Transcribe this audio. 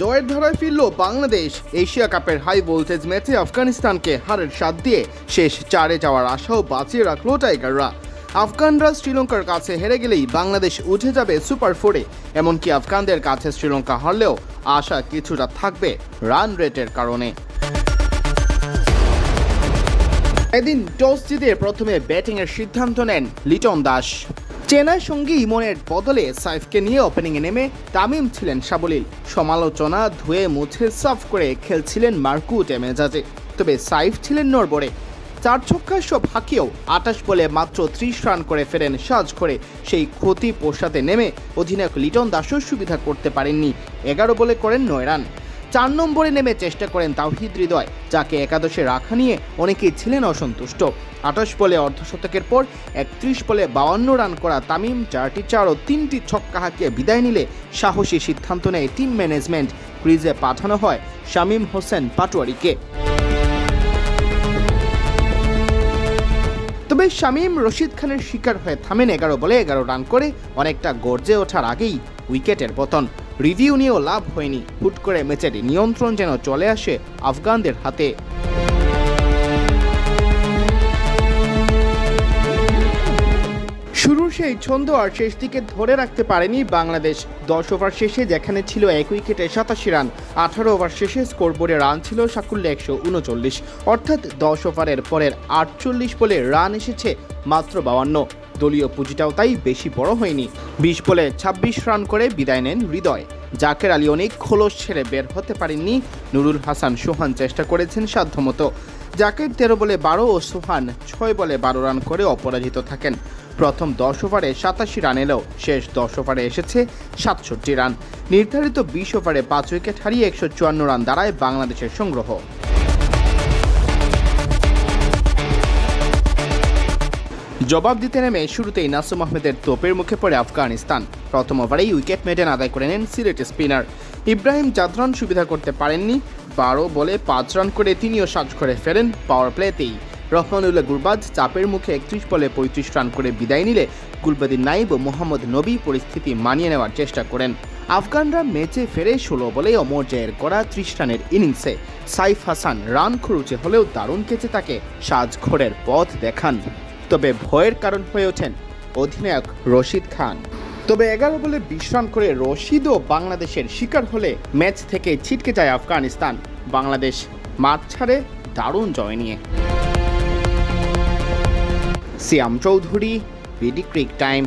জয়ের ধারায় ফিরল বাংলাদেশ। এশিয়া কাপের হাই ভোল্টেজ ম্যাচে আফগানিস্তানকে হারের স্বাদ দিয়ে শেষ চারে যাওয়ার আশাও বাঁচিয়ে রাখল টাইগাররা। আফগানরা শ্রীলঙ্কার কাছে হেরে গেলেই বাংলাদেশ উঠে যাবে সুপার ফোরে এমনকি আফগানদের কাছে শ্রীলঙ্কা হারলেও আশা কিছুটা থাকবে রান রেটের কারণে। এদিন টস জিতে প্রথমে ব্যাটিংয়ের সিদ্ধান্ত নেন লিটন দাস। চেনার সঙ্গী ইমনের বদলে সাইফকে নিয়ে ওপেনিংয়ে নেমে তামিম ছিলেন সাবলীল। সমালোচনা ধুয়ে মুছে সাফ করে খেলছিলেন মার্কুট মেজাজে তবে সাইফ ছিলেন নড়বড়ে। চার ছক্কা সব হাঁকিয়েও আটাশ বলে মাত্র ত্রিশ রান করে ফেরেন সাজ করে। সেই ক্ষতি পোষাতে নেমে অধিনায়ক লিটন দাসও সুবিধা করতে পারেননি। এগারো বলে করেন নয় রান। চার নম্বরে নেমে চেষ্টা করেন তাওহিদ হৃদয়, যাকে একাদশে রাখা নিয়ে অনেকেই ছিলেন অসন্তুষ্ট। আঠাশ বলে অর্ধশতকের পর একত্রিশ বলে বাউান্ন রান করা তামিম, চারটি চার ও তিনটি ছক্কা হাঁকিয়ে বিদায় নিলে সাহসী সিদ্ধান্ত নেয় টিম ম্যানেজমেন্ট। ক্রিজে পাঠানো হয় শামীম হোসেন পাটোয়ারিকে। তবে শামীম রশিদ খানের শিকার হয়ে থামেন এগারো বলে এগারো রান করে, অনেকটা গর্জে ওঠার আগেই উইকেটের পতন। রিভিউ নিয়েও লাভ হয়নি। হুট করে ম্যাচের নিয়ন্ত্রণ যেন চলে আসে আফগানদের হাতে। শুরুর সেই ছন্দ আর শেষ দিকে ধরে রাখতে পারেনি বাংলাদেশ। দশ ওভার শেষে যেখানে ছিল এক উইকেটে সাতাশি রান, আঠারো ওভার শেষে স্কোরবোর্ডে রান ছিল সাকুল্যে একশো উনচল্লিশ। অর্থাৎ দশ ওভারের পরের আটচল্লিশ বলে রান এসেছে মাত্র বাউান্ন দলীয় পুঁজিটাও তাই বেশি বড় হয়নি। বিশ বলে ছাব্বিশ রান করে বিদায় নেন হৃদয়। জাকের আলী অনেক খোলস ছেড়ে বের হতে পারেননি। নুরুল হাসান সোহান চেষ্টা করেছেন সাধ্যমতো। জাকের তেরো বলে বারো ও সোহান ছয় বলে বারো রান করে অপরাজিত থাকেন। প্রথম দশ ওভারে সাতাশি রান এলেও শেষ দশ ওভারে এসেছে সাতষট্টি রান। নির্ধারিত বিশ ওভারে পাঁচ উইকেট হারিয়ে একশো চুয়ান্ন রান দাঁড়ায় বাংলাদেশের সংগ্রহ। জবাব দিতে নেমে শুরুতেই নাসুম আহমেদের তোপের মুখে পড়ে আফগানিস্তান। প্রথম ওভারেই উইকেট মেডেন আদায় করে নেন সিলেট স্পিনার। ইব্রাহিম জাদরান সুবিধা করতে পারেননি, বারো বলে পাঁচ রান করে তিনিও সাজ করে ফেরেন পাওয়ার প্লেতেই রহমানুল্লাহ গুরবাজ চাপের মুখে একত্রিশ বলে পঁয়ত্রিশ রান করে বিদায় নিলে গুলবাদিন নাইব ও মোহাম্মদ নবী পরিস্থিতি মানিয়ে নেওয়ার চেষ্টা করেন। আফগানরা ম্যাচে ফেরে ষোলো বলে অমর জয়ের করা ত্রিশ রানের ইনিংসে। সাইফ হাসান রান খরুচে হলেও দারুণ কেচে তাকে সাজঘরের পথ দেখান। তবে ভয়ের কারণ হয়ে ওঠেন অধিনায়ক রশিদ খান। তবে এগারো বলে বিশ রান করে রশিদও বাংলাদেশের শিকার হলে ম্যাচ থেকে ছিটকে যায় আফগানিস্তান। বাংলাদেশ মাঠ ছাড়ে দারুণ জয় নিয়ে। Siam Chowdhury, BD Cric Time.